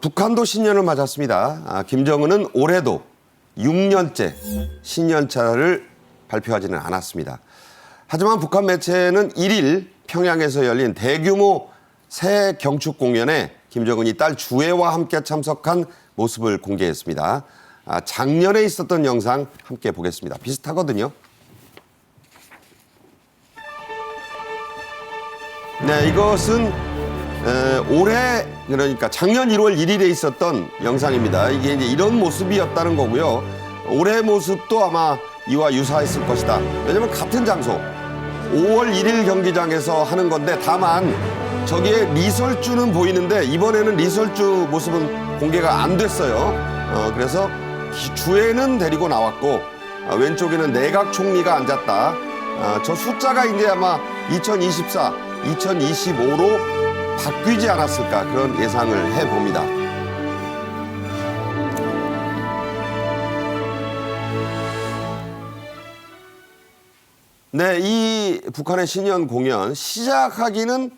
북한도 신년을 맞았습니다. 아, 김정은은 올해도 6년째 신년차를 발표하지는 않았습니다. 하지만 북한 매체는 1일 평양에서 열린 대규모 새 경축 공연에 김정은이 딸 주애와 함께 참석한 모습을 공개했습니다. 아, 작년에 있었던 영상 함께 보겠습니다. 비슷하거든요. 네, 이것은 에, 올해 그러니까 작년 1월 1일에 있었던 영상입니다. 이게 이제 이런 모습이었다는 거고요. 올해 모습도 아마 이와 유사했을 것이다. 왜냐면 같은 장소 5월 1일 경기장에서 하는 건데 다만 저기에 리설주는 보이는데 이번에는 리설주 모습은 공개가 안 됐어요. 어, 그래서 기- 주에는 데리고 나왔고 아, 왼쪽에는 내각 총리가 앉았다. 아, 저 숫자가 이제 아마 2024, 2025로 바뀌지 않았을까 그런 예상을 해봅니다. 네, 이 북한의 신년 공연 시작하기는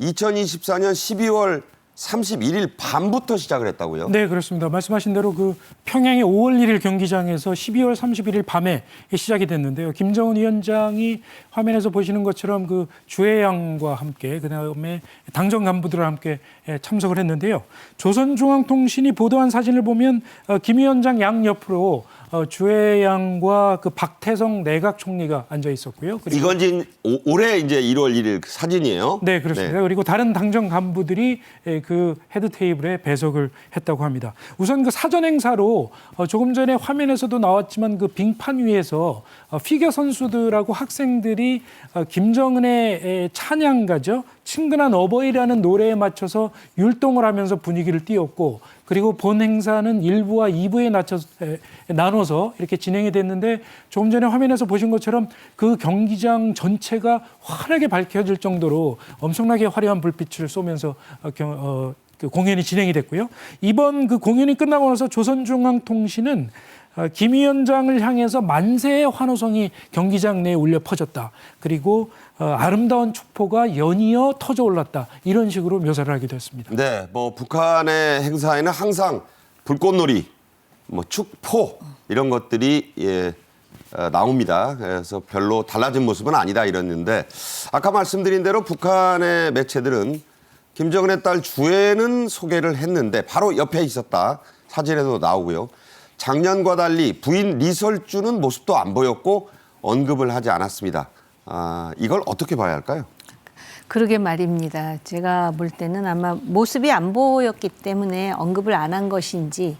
2024년 12월 31일 밤부터 시작을 했다고요? 네, 그렇습니다. 말씀하신 대로 그 평양의 5월 1일 경기장에서 12월 31일 밤에 시작이 됐는데요. 김정은 위원장이 화면에서 보시는 것처럼 그 주혜양과 함께 그다음에 당정 간부들과 함께 예, 참석을 했는데요. 조선중앙통신이 보도한 사진을 보면 어, 김 위원장 양 옆으로 어, 주혜양과 그 박태성 내각 총리가 앉아 있었고요. 이건 지금 오- 올해 이제 1월 1일 그 사진이에요. 네, 그렇습니다. 그리고 다른 당정 간부들이 에, 그 헤드 테이블에 배석을 했다고 합니다. 우선 그 사전 행사로 어, 조금 전에 화면에서도 나왔지만 그 빙판 위에서 어, 피겨 선수들하고 학생들이 어, 김정은의 에, 찬양가죠. 친근한 어버이라는 노래에 맞춰서 율동을 하면서 분위기를 띄웠고 그리고 본 행사는 1부와 2부에 낮춰서, 에, 나눠서 이렇게 진행이 됐는데 조금 전에 화면에서 보신 것처럼 그 경기장 전체가 환하게 밝혀질 정도로 엄청나게 화려한 불빛을 쏘면서 어, 경- 어, 그 공연이 진행이 됐고요. 이번 그 공연이 끝나고 나서 조선중앙통신은 어, 김 위원장을 향해서 만세의 환호성이 경기장 내에 울려 퍼졌다. 그리고 어, 아름다운 축포가 연이어 터져 올랐다. 이런 식으로 묘사를 하기도 했습니다. 네, 뭐 북한의 행사에는 항상 불꽃놀이, 뭐 축포 이런 것들이 예, 어, 나옵니다. 그래서 별로 달라진 모습은 아니다 이랬는데 아까 말씀드린 대로 북한의 매체들은 김정은의 딸 주애는 소개를 했는데 바로 옆에 있었다 사진에도 나오고요. 작년과 달리 부인 리설주는 모습도 안 보였고 언급을 하지 않았습니다. 아, 이걸 어떻게 봐야 할까요? 그러게 말입니다. 제가 볼 때는 아마 모습이 안 보였기 때문에 언급을 안 한 것인지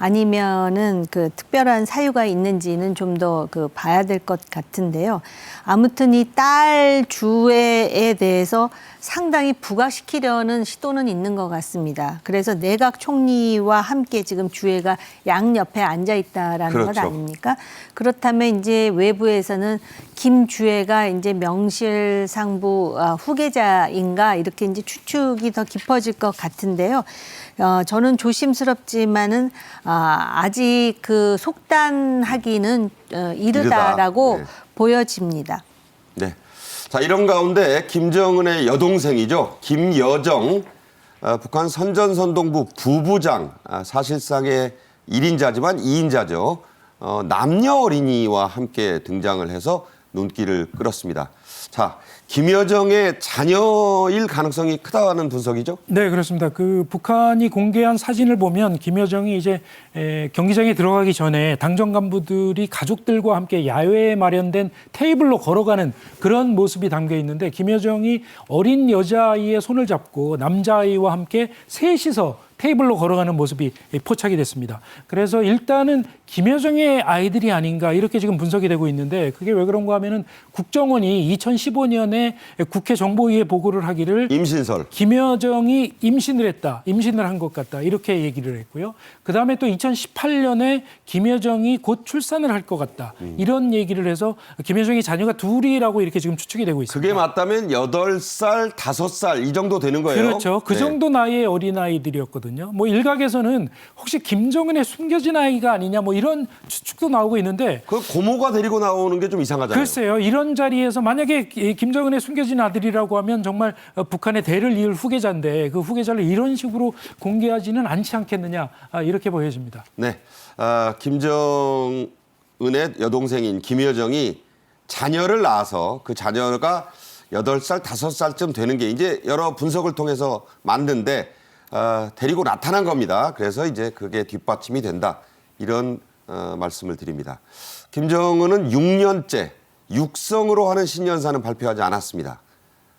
아니면은 그 특별한 사유가 있는지는 좀 더 그 봐야 될 것 같은데요. 아무튼 이 딸 주애에 대해서 상당히 부각시키려는 시도는 있는 것 같습니다. 그래서 내각 총리와 함께 지금 주애가 양 옆에 앉아 있다라는 것 그렇죠. 아닙니까? 그렇다면 이제 외부에서는 김주애가 이제 명실상부 아, 후계자인가 이렇게 이제 추측이 더 깊어질 것 같은데요. 어, 저는 조심스럽지만은 아, 아직 그 속단하기는 어, 이르다라고 이르다. 네. 보여집니다. 네. 자, 이런 가운데 김정은의 여동생이죠. 김여정, 어, 북한 선전선동부 부부장, 아, 사실상의 1인자지만 2인자죠. 어, 남녀 어린이와 함께 등장을 해서 눈길을 끌었습니다. 자, 김여정의 자녀일 가능성이 크다는 분석이죠. 네, 그렇습니다. 그 북한이 공개한 사진을 보면 김여정이 이제 에, 경기장에 들어가기 전에 당정 간부들이 가족들과 함께 야외에 마련된 테이블로 걸어가는 그런 모습이 담겨 있는데 김여정이 어린 여자아이의 손을 잡고 남자아이와 함께 셋이서 테이블로 걸어가는 모습이 포착이 됐습니다. 그래서 일단은 김여정의 아이들이 아닌가 이렇게 지금 분석이 되고 있는데 그게 왜 그런가 하면은 국정원이 2015년에 국회 정보위에 보고를 하기를 임신설. 김여정이 임신을 했다, 임신을 한 것 같다 이렇게 얘기를 했고요. 그 다음에 또 2018년에 김여정이 곧 출산을 할 것 같다 이런 얘기를 해서 김여정이 자녀가 둘이라고 이렇게 지금 추측이 되고 있습니다. 그게 맞다면 8살, 5살 이 정도 되는 거예요. 그렇죠. 그 네. 정도 나이의 어린 아이들이었거든요. 있거든요. 뭐 일각에서는 혹시 김정은의 숨겨진 아이가 아니냐 뭐 이런 추측도 나오고 있는데 그 고모가 데리고 나오는 게 좀 이상하잖아요. 글쎄요. 이런 자리에서 만약에 이 김정은의 숨겨진 아들이라고 하면 정말 어, 북한의 대를 이을 후계자인데 그 후계자를 이런 식으로 공개하지는 않지 않겠느냐 아, 이렇게 보여집니다. 네. 아, 김정은의 여동생인 김여정이 자녀를 낳아서 그 자녀가 여덟 살 다섯 살쯤 되는 게 이제 여러 분석을 통해서 만든데 아, 데리고 나타난 겁니다. 그래서 이제 그게 뒷받침이 된다. 이런 어, 말씀을 드립니다. 김정은은 6년째 육성으로 하는 신년사는 발표하지 않았습니다.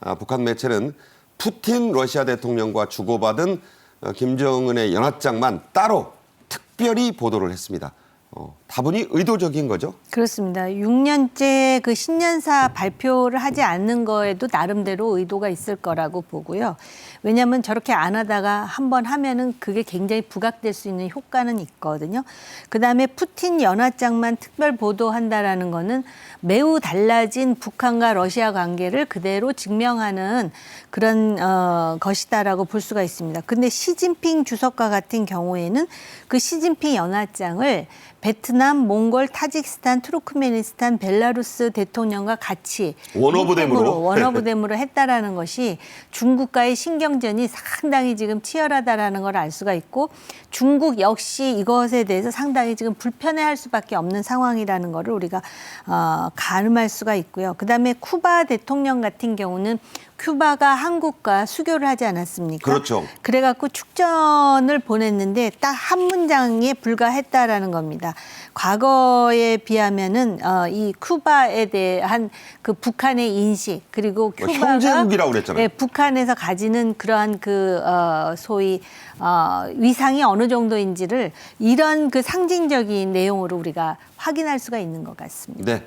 아, 북한 매체는 푸틴 러시아 대통령과 주고받은 어, 김정은의 연합장만 따로 특별히 보도를 했습니다. 어, 다분히 의도적인 거죠. 그렇습니다. 6년째 그 신년사 발표를 하지 않는 거에도 나름대로 의도가 있을 거라고 보고요. 왜냐하면 저렇게 안 하다가 한 번 하면은 그게 굉장히 부각될 수 있는 효과는 있거든요. 그 다음에 푸틴 연합장만 특별 보도한다라는 거는 매우 달라진 북한과 러시아 관계를 그대로 증명하는 그런 어, 것이다라고 볼 수가 있습니다. 근데 시진핑 주석과 같은 경우에는 그 시진핑 연합장을 베트남, 몽골, 타직스탄, 투르크메니스탄, 벨라루스 대통령과 같이 원어부댐으로. 원어부댐으로 했다라는 것이 중국과의 신경전이 상당히 지금 치열하다라는 걸 알 수가 있고 중국 역시 이것에 대해서 상당히 지금 불편해할 수밖에 없는 상황이라는 거를 우리가 어, 가늠할 수가 있고요. 그다음에 쿠바 대통령 같은 경우는 큐바가 한국과 수교를 하지 않았습니까? 그렇죠. 그래갖고 축전을 보냈는데 딱 한 문장에 불과했다라는 겁니다. 과거에 비하면은 어, 이 쿠바에 대한 그 북한의 인식 그리고 뭐 큐바가 형제국이라고 그랬잖아요. 예, 북한에서 가지는 그러한 그 어, 소위 어, 위상이 어느 정도인지를 이런 그 상징적인 내용으로 우리가 확인할 수가 있는 것 같습니다. 네.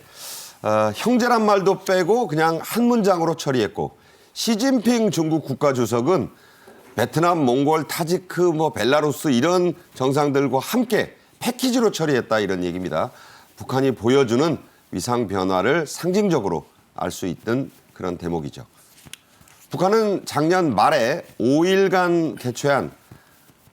어, 형제란 말도 빼고 그냥 한 문장으로 처리했고 시진핑 중국 국가주석은 베트남, 몽골, 타지크, 뭐 벨라루스 이런 정상들과 함께 패키지로 처리했다 이런 얘기입니다. 북한이 보여주는 위상 변화를 상징적으로 알 수 있는 그런 대목이죠. 북한은 작년 말에 5일간 개최한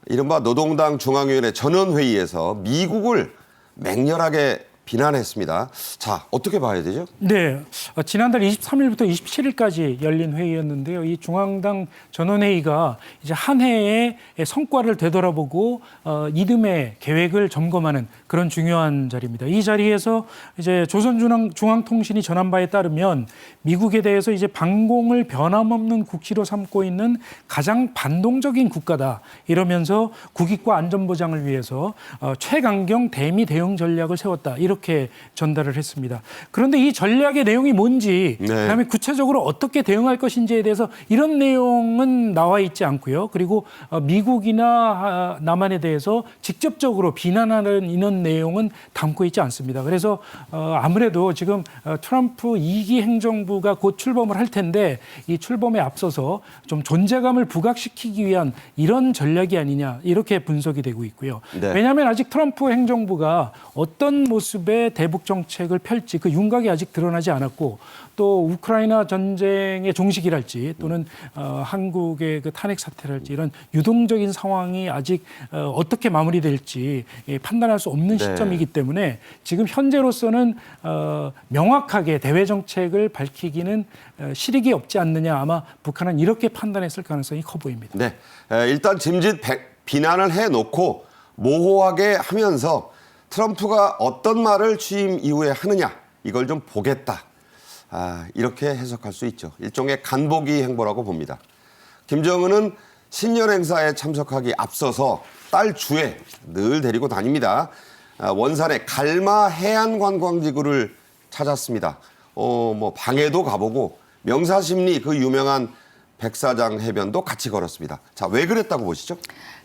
이른바 노동당 중앙위원회 전원회의에서 미국을 맹렬하게 비난했습니다. 자, 어떻게 봐야 되죠? 네, 어, 지난달 23일부터 27일까지 열린 회의였는데요. 이 중앙당 전원회의가 이제 한 해의 성과를 되돌아보고 어, 이듬해 계획을 점검하는 그런 중요한 자리입니다. 이 자리에서 이제 조선중앙통신이 전한 바에 따르면 미국에 대해서 이제 반공을 변함없는 국시로 삼고 있는 가장 반동적인 국가다 이러면서 국익과 안전 보장을 위해서 어, 최강경 대미 대응 전략을 세웠다 이렇게 전달을 했습니다. 그런데 이 전략의 내용이 뭔지 네. 그다음에 구체적으로 어떻게 대응할 것인지에 대해서 이런 내용은 나와 있지 않고요. 그리고 어, 미국이나 아, 남한에 대해서 직접적으로 비난하는 이런 내용은 담고 있지 않습니다. 그래서 어, 아무래도 지금 어, 트럼프 2기 행정부가 곧 출범을 할 텐데 이 출범에 앞서서 좀 존재감을 부각시키기 위한 이런 전략이 아니냐 이렇게 분석이 되고 있고요. 네. 왜냐하면 아직 트럼프 행정부가 어떤 모습의 대북 정책을 펼지 그 윤곽이 아직 드러나지 않았고 또 우크라이나 전쟁의 종식이랄지 또는 어, 한국의 그 탄핵 사태랄지 이런 유동적인 상황이 아직 어, 어떻게 마무리될지 예, 판단할 수 없는 네. 시점이기 때문에 지금 현재로서는 어, 명확하게 대외 정책을 밝히기는 어, 실익이 없지 않느냐 아마 북한은 이렇게 판단했을 가능성이 커 보입니다. 네. 에, 일단 짐짓 배- 비난을 해놓고 모호하게 하면서 트럼프가 어떤 말을 취임 이후에 하느냐 이걸 좀 보겠다. 아, 이렇게 해석할 수 있죠. 일종의 간보기 행보라고 봅니다. 김정은은 신년 행사에 참석하기 앞서서 딸 주에 늘 데리고 다닙니다. 아, 원산의 갈마 해안 관광지구를 찾았습니다. 어, 뭐 방에도 가보고 명사심리 그 유명한 백사장 해변도 같이 걸었습니다. 자, 왜 그랬다고 보시죠?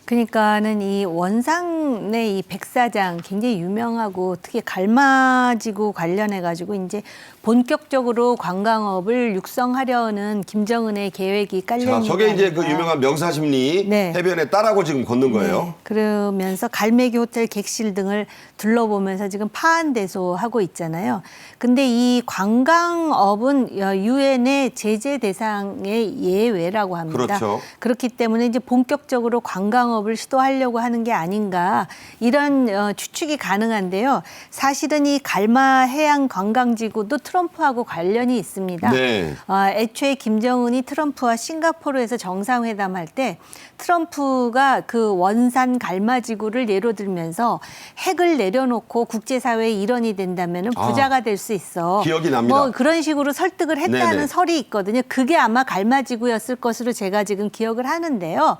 그러니까는 이 원상의 이 백사장 굉장히 유명하고 특히 갈마지구 관련해 가지고 이제 본격적으로 관광업을 육성하려는 김정은의 계획이 깔려 자, 있는 저게 게 이제 그. 유명한 명사심리 네. 해변에 따라고 지금 걷는 거예요. 네, 그러면서 갈매기 호텔 객실 등을 둘러보면서 지금 파한대소 하고 있잖아요. 근데 이 관광업은 유엔의 제재 대상의 예외라고 합니다. 그렇죠. 그렇기 때문에 이제 본격적으로 관광 관광업을 시도하려고 하는 게 아닌가 이런 어, 추측이 가능한데요. 사실은 이 갈마 해양 관광지구도 트럼프하고 관련이 있습니다. 네. 어, 애초에 김정은이 트럼프와 싱가포르에서 정상회담할 때 트럼프가 그 원산 갈마지구를 예로 들면서 핵을 내려놓고 국제사회의 일원이 된다면 아, 부자가 될수 있어. 기억이 납니다. 뭐 그런 식으로 설득을 했다는 네네. 설이 있거든요. 그게 아마 갈마지구였을 것으로 제가 지금 기억을 하는데요.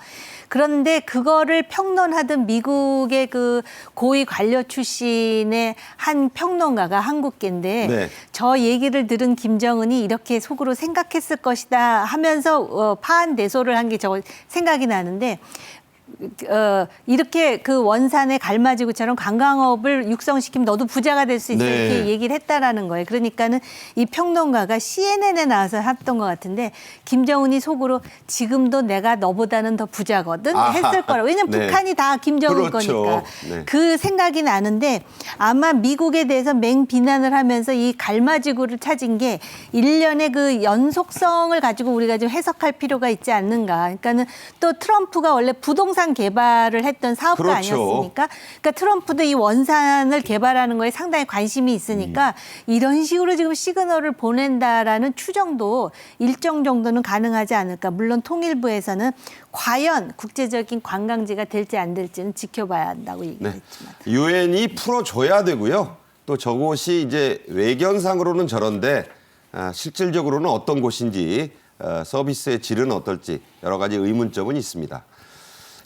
그런데 그 거를 평론하던 미국의 그 고위 관료 출신의 한 평론가가 한국계인데 네. 저 얘기를 들은 김정은이 이렇게 속으로 생각했을 것이다 하면서 어, 파한 대소를 한 게 저 생각이 나는데 어, 이렇게 그 원산의 갈마지구처럼 관광업을 육성시키면 너도 부자가 될 수 있어 네. 이렇게 얘기를 했다라는 거예요. 그러니까는 이 평론가가 CNN에 나와서 했던 것 같은데 김정은이 속으로 지금도 내가 너보다는 더 부자거든 아하. 했을 거라. 왜냐면 네. 북한이 다 김정은 그렇죠. 거니까 네. 그 생각이 나는데 아마 미국에 대해서 맹 비난을 하면서 이 갈마지구를 찾은 게 일련의 그 연속성을 가지고 우리가 좀 해석할 필요가 있지 않는가. 그러니까는 또 트럼프가 원래 부동산 개발을 했던 사업가 그렇죠. 아니었습니까? 그러니까 트럼프도 이 원산을 개발하는 거에 상당히 관심이 있으니까 이런 식으로 지금 시그널을 보낸다라는 추정도 일정 정도는 가능하지 않을까. 물론 통일부에서는 과연 국제적인 관광지가 될지 안 될지는 지켜봐야 한다고 네. 얘기했지만. 유엔이 풀어줘야 되고요. 또 저곳이 이제 외견상으로는 저런데 아, 실질적으로는 어떤 곳인지 어, 서비스의 질은 어떨지 여러 가지 의문점은 있습니다.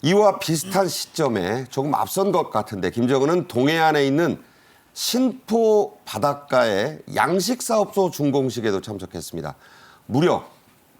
이와 비슷한 시점에 조금 앞선 것 같은데 김정은은 동해안에 있는 신포 바닷가의 양식 사업소 준공식에도 참석했습니다. 무려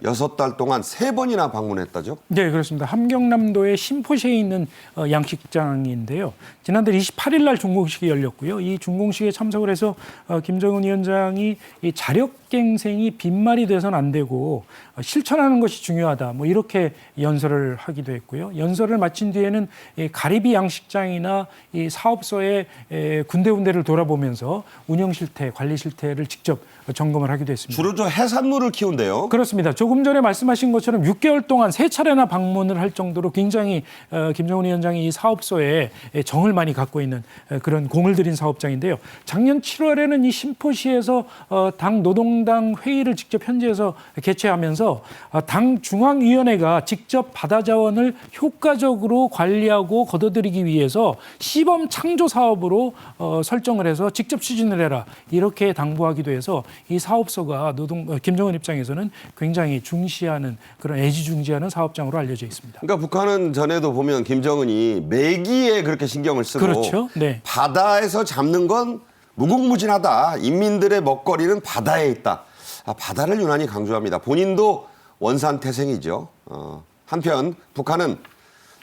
여섯 달 동안 세 번이나 방문했다죠. 네, 그렇습니다. 함경남도의 신포시에 있는 어, 양식장인데요. 지난달 28일 날 준공식이 열렸고요. 이 준공식에 참석을 해서 어, 김정은 위원장이 이 자력갱생이 빈말이 돼서는 안 되고 어, 실천하는 것이 중요하다. 뭐 이렇게 연설을 하기도 했고요. 연설을 마친 뒤에는 이 가리비 양식장이나 이 사업소의 에, 군데군데를 돌아보면서 운영 실태, 관리 실태를 직접 점검을 하기도 했습니다. 주로 저 해산물을 키운대요. 그렇습니다. 조금 전에 말씀하신 것처럼 6개월 동안 세 차례나 방문을 할 정도로 굉장히 어, 김정은 위원장이 이 사업소에 정을 많이 갖고 있는 어, 그런 공을 들인 사업장인데요. 작년 7월에는 이 신포시에서 어, 당 노동당 회의를 직접 현지에서 개최하면서 어, 당 중앙위원회가 직접 바다 자원을 효과적으로 관리하고 걷어들이기 위해서 시범 창조 사업으로 어, 설정을 해서 직접 추진을 해라 이렇게 당부하기도 해서 이 사업소가 노동 어, 김정은 입장에서는 굉장히 중시하는 그런 애지중지하는 사업장으로 알려져 있습니다. 그러니까 북한은 전에도 보면 김정은이 매기에 그렇게 신경을 쓰고 그렇죠. 네. 바다에서 잡는 건 무궁무진하다. 인민들의 먹거리는 바다에 있다. 아, 바다를 유난히 강조합니다. 본인도 원산 태생이죠. 어, 한편 북한은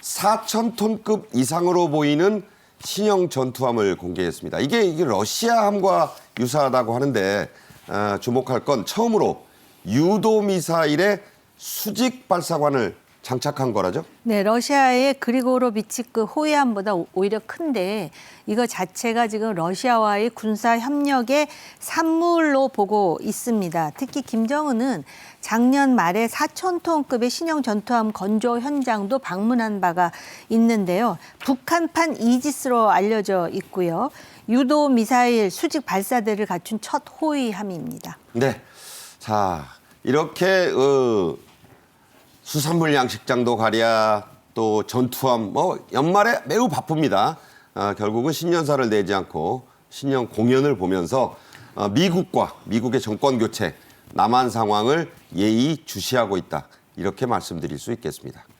4천 톤급 이상으로 보이는 신형 전투함을 공개했습니다. 이게, 이게 러시아함과 유사하다고 하는데 아, 주목할 건 처음으로 유도 미사일의 수직 발사관을 장착한 거라죠. 네, 러시아의 그리고로비치크 호위함보다 오- 오히려 큰데 이거 자체가 지금 러시아와의 군사 협력의 산물로 보고 있습니다. 특히 김정은은 작년 말에 4천 톤급의 신형 전투함 건조 현장도 방문한 바가 있는데요. 북한판 이지스로 알려져 있고요. 유도 미사일 수직 발사대를 갖춘 첫 호위함입니다. 네. 자, 이렇게 어, 수산물 양식장도 가랴 또 전투함 뭐 연말에 매우 바쁩니다. 아, 결국은 신년사를 내지 않고 신년 공연을 보면서 어, 미국과 미국의 정권 교체, 남한 상황을 예의 주시하고 있다. 이렇게 말씀드릴 수 있겠습니다.